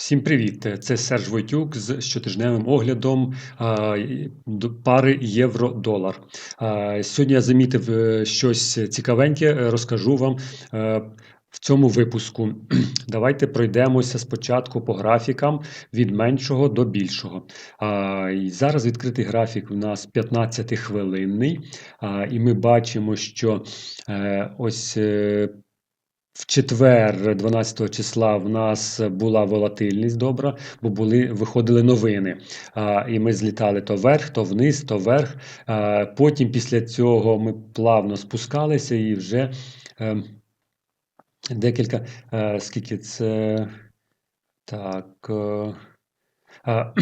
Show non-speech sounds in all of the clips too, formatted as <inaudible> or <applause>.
Всім привіт! Це Серж Войтюк з щотижневим оглядом пари євро-долар. Сьогодні я замітив е, щось цікавеньке, е, розкажу вам е, в цьому випуску. <clears throat> Давайте пройдемося спочатку по графікам від меншого до більшого. Зараз відкритий графік у нас 15-хвилинний, і ми бачимо, що ось. Е, в четвер, 12 числа, в нас була волатильність добра, бо були, виходили новини. А, і ми злітали то вверх, то вниз, то вверх. А, потім після цього ми плавно спускалися і вже е, декілька, е, скільки це. Так. Е, а,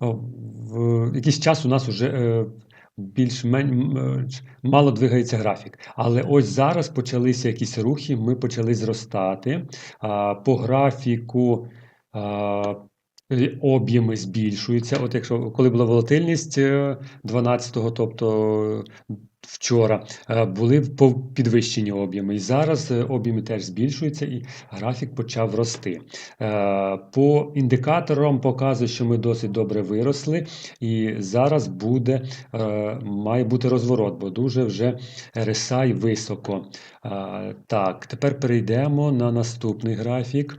<clears throat> в якийсь час у нас вже е, більш-менш мало двигається графік. Але ось зараз почалися якісь рухи, ми почали зростати. По графіку е, об'єми збільшуються. От якщо коли була волатильність е, 12-го, тобто вчора, е, були підвищені об'єми. І зараз е, об'єми теж збільшуються, і графік почав рости. Е, По індикаторам показує, що ми досить добре виросли, і зараз буде, має бути розворот, бо дуже вже RSI високо. Так, тепер перейдемо на наступний графік,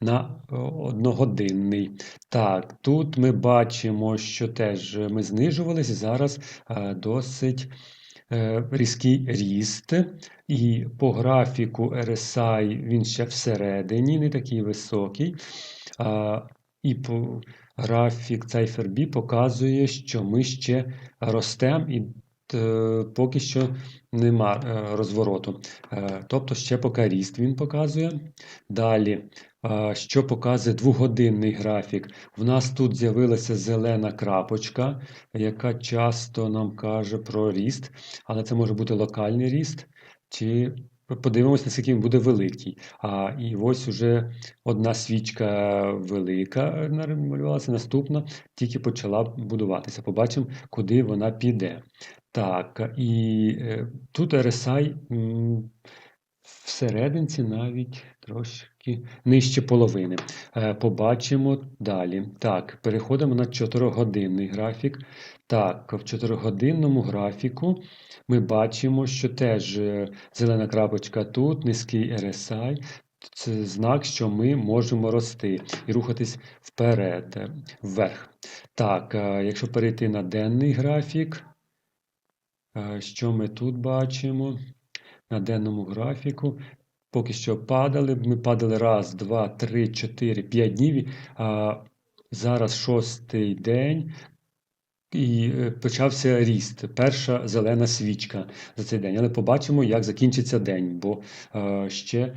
на одногодинний. Так, тут ми бачимо, що теж ми знижувалися, зараз досить різкий ріст. І по графіку RSI він ще всередині, не такий високий. І по графік Cypher B показує, що ми ще ростемо і е, поки що нема е, розвороту. Е, тобто ще поки ріст він показує. Далі, е, що показує двогодинний графік? В нас тут з'явилася зелена крапочка, яка часто нам каже про ріст, але це може бути локальний ріст. Чи подивимося, наскільки він буде великий. А, і ось уже одна свічка велика намалювалася, наступна тільки почала будуватися. Побачимо, куди вона піде. Так, і е, тут RSI всерединці навіть трошки нижче половини. Е, побачимо далі. Так, переходимо на 4-годинний графік. Так, в 4-годинному графіку ми бачимо, що теж е, зелена крапочка тут, низький RSI. Це знак, що ми можемо рости і рухатись вперед, вверх. Так, якщо перейти на денний графік, що ми тут бачимо? На денному графіку. Поки що падали. Ми падали раз, два, три, чотири, п'ять днів. А зараз шостий день. І е, почався ріст. Перша зелена свічка за цей день. Але побачимо, як закінчиться день, бо е, ще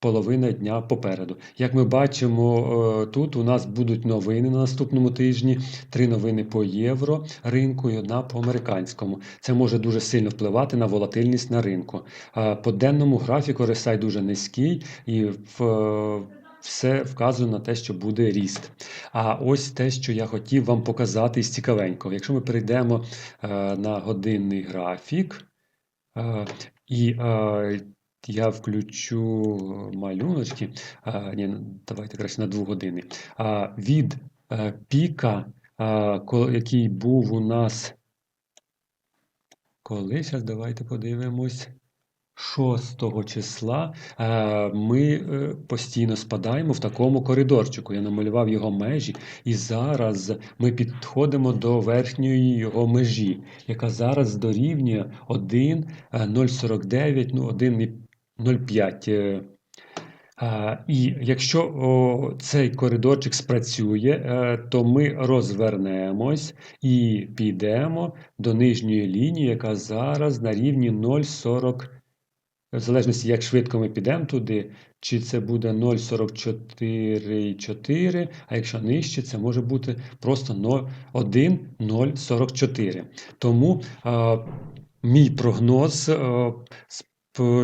половина дня попереду. Як ми бачимо, е, тут у нас будуть новини на наступному тижні: три новини по євро ринку і одна по американському. Це може дуже сильно впливати на волатильність на ринку. Е, По денному графіку RSI дуже низький і в. е, Все вказує на те, що буде ріст. А ось те, що я хотів вам показати із цікавенького. Якщо ми перейдемо на годинний графік, і я включу е, малюночки. А, ні, Давайте краще на 2 години. А, Від а, піка, а, який був у нас. Коли зараз давайте подивимось. 6 числа е, ми постійно спадаємо в такому коридорчику. Я намалював його межі, і зараз ми підходимо до верхньої його межі, яка зараз дорівнює 1,049, ну 1 0,5. Е, і якщо цей коридорчик спрацює, е, то ми розвернемось і підемо до нижньої лінії, яка зараз на рівні 0,40. В залежності, як швидко ми підемо туди, чи це буде 0,44,4, а якщо нижче, це може бути просто 1,044. Тому а, мій прогноз а,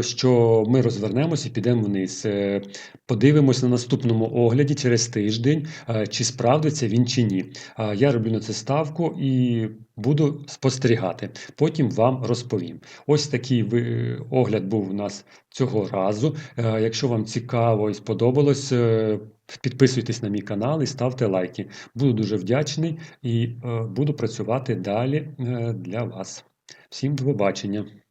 що ми розвернемось і підемо вниз. Е, Подивимось на наступному огляді через тиждень, е, чи справдиться він чи ні. Я роблю на це ставку і буду спостерігати. Потім вам розповім. Ось такий огляд був у нас цього разу. Е, Якщо вам цікаво і сподобалось, е, підписуйтесь на мій канал і ставте лайки. Буду дуже вдячний і е, буду працювати далі е, для вас. Всім до побачення!